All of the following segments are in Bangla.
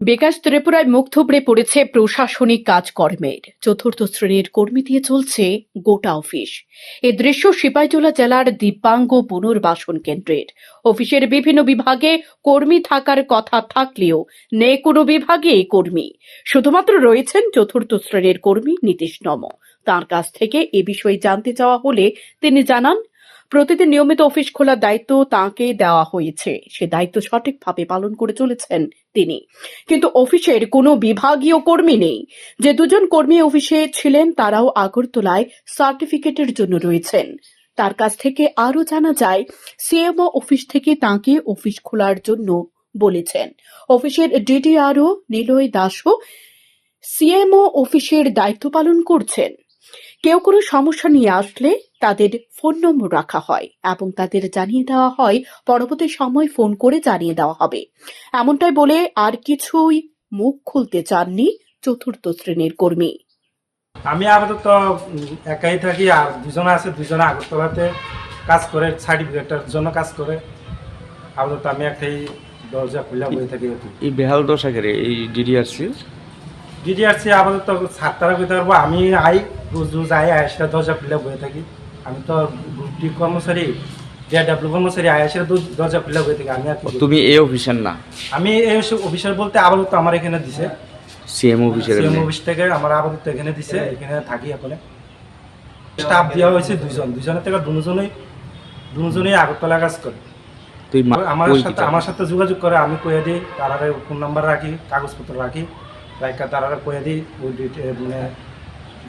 বিকাশ ত্রিপুরায় মুখ থুবড়ে পড়েছে প্রশাসনিক কাজকর্মের। চতুর্থ শ্রেণির কর্মী দিয়ে চলছে গোটা অফিস। এ দৃশ্য সিপাহীজলা জেলার দিব্যাঙ্গ পুনর্বাসন কেন্দ্রের। অফিসের বিভিন্ন বিভাগে কর্মী থাকার কথা থাকলেও নেই কোনো বিভাগে কর্মী। শুধুমাত্র রয়েছেন চতুর্থ শ্রেণির কর্মী নীতিশ নম। তার কাছ থেকে এ বিষয়ে জানতে চাওয়া হলে তিনি জানান প্রতিদিন নিয়মিত অফিস খোলার দায়িত্ব তাঁকে দেওয়া হয়েছে। সে দায়িত্ব সঠিকভাবে পালন করে চলেছেন তিনি। কিন্তু অফিসের কোনো বিভাগীয় কর্মী নেই। যে দুজন কর্মী অফিসে ছিলেন, তারাও আগরতলায় সার্টিফিকেটের জন্য রয়েছেন। তার কাছ থেকে আরও জানা যায়, সিএমও অফিস থেকে তাঁকে অফিস খোলার জন্য বলেছেন। অফিসের ডিডিআরও নিলয় দাসও সিএমও অফিসের দায়িত্ব পালন করছেন। কেউ কোনো সমস্যা নিয়ে আসলে তাদের ফোন নম্বর রাখা হয় এবং তাদের জানিয়ে দেওয়া হয় পরবর্তী সময় ফোন করে জানিয়ে দেওয়া হবে। এমনটাই বলে আর কিছুই মুখ খুলতে চাননি চতুর্থ শ্রেণির কর্মী। আমি আপাতত একাই থাকি আর দুজনে আছে দুজনে আগরতলাতে কাজ করে সার্টিফিকেটের জন্য কাজ করে। আপাতত আমি একটাই দরজা খুলে বয়ে থাকি এই বেহাল দশা করে এই ডিডিআরসি ডিডিআরসি আপাতত সাতটারা করতে পারব আমি আই রোজ রোজ আই আয়েসটা দরজা খুলে বয়ে থাকি। আমি তো গ্রুপটি কর্মচারী ডিআরডাব্লিউ কর্মচারী আয়েসের দরজা খুলে বয়ে থাকি। আমি আর তুমি এই অফিসের না? আমি এই অফিসার বলতে আপাতত আমার এখানে দিছে। সিএম অফিসের সিএম অফিস থেকে আমার আপাতত এখানে দিছে এখানে থাকি এখন। স্টাফ দেওয়া হয়েছে দুজন দুজনের থেকে দুজনেই দুজনেই আগরতলা কাজ করে। তুই আমার সাথে আমার সাথে যোগাযোগ করে আমি কয়ে দিই তারা ফোন নাম্বার রাখি কাগজপত্র রাখি। রাখা তারা কয়ে দিই, ওই মানে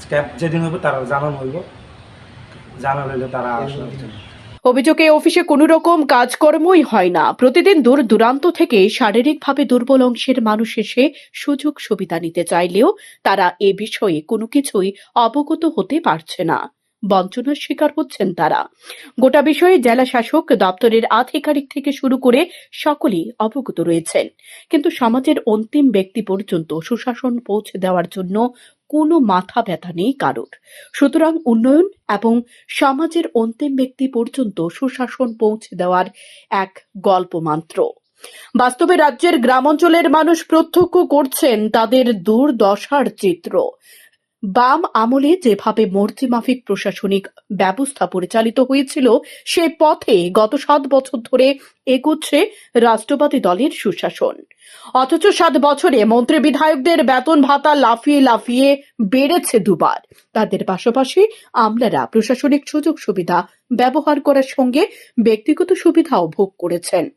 ক্যাব যেদিন হইব তারা জানানো হইব। জানা হইলে তারা অভিযোগে অফিসে কোনো রকম কাজকর্মই হয় না। প্রতিদিন দূর দূরান্ত থেকে শারীরিকভাবে দুর্বল অংশের মানুষ এসে সুযোগ সুবিধা নিতে চাইলেও তারা এ বিষয়ে কোনো কিছুই অবগত হতে পারছে না। বঞ্চনার শিকার হচ্ছেন তারা। গোটা বিষয়ে জেলা শাসক দপ্তরের আধিকারিক থেকে শুরু করে সকলেই অবগত রয়েছেন। কিন্তু সমাজের অন্তিম ব্যক্তি পর্যন্ত সুশাসন পৌঁছে দেওয়ার জন্য কোনো মাথা ব্যথা নেই কারোর। সুতরাং উন্নয়ন এবং সমাজের অন্তিম ব্যক্তি পর্যন্ত সুশাসন পৌঁছে দেওয়ার এক গল্প মাত্র বাস্তবে রাজ্যের গ্রামাঞ্চলের মানুষ প্রত্যক্ষ করছেন তাদের দুর্দশার চিত্র। বাম আমলে যেভাবে মর্জি মাফিক প্রশাসনিক ব্যবস্থা পরিচালিত হয়েছিল, সে পথে গত সাত বছর ধরে এগোচ্ছে রাষ্ট্রবাদী দলের সুশাসন। অথচ সাত বছরে মন্ত্রী বিধায়কদের বেতন ভাতা লাফিয়ে লাফিয়ে বেড়েছে দুবার। তাদের পাশাপাশি আমলারা প্রশাসনিক সুযোগ সুবিধা ব্যবহার করার সঙ্গে ব্যক্তিগত সুবিধাও ভোগ করেছেন।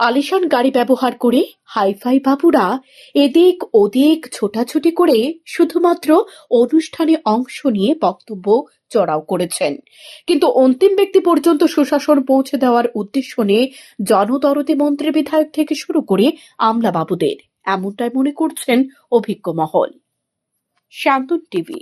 আলিশান গাড়ি ব্যবহার করে হাইফাই বাবুরা এদিক ওদিক ছোটাছুটি করে শুধুমাত্র অনুষ্ঠানে অংশ নিয়ে বক্তব্য চড়াও করেছেন। কিন্তু অন্তিম ব্যক্তি পর্যন্ত সুশাসন পৌঁছে দেওয়ার উদ্দেশ্য নিয়ে জনদরদে মন্ত্রী বিধায়ক থেকে শুরু করে আমলা বাবুদের এমনটাই মনে করছেন অভিজ্ঞ মহল। শান্তন টিভি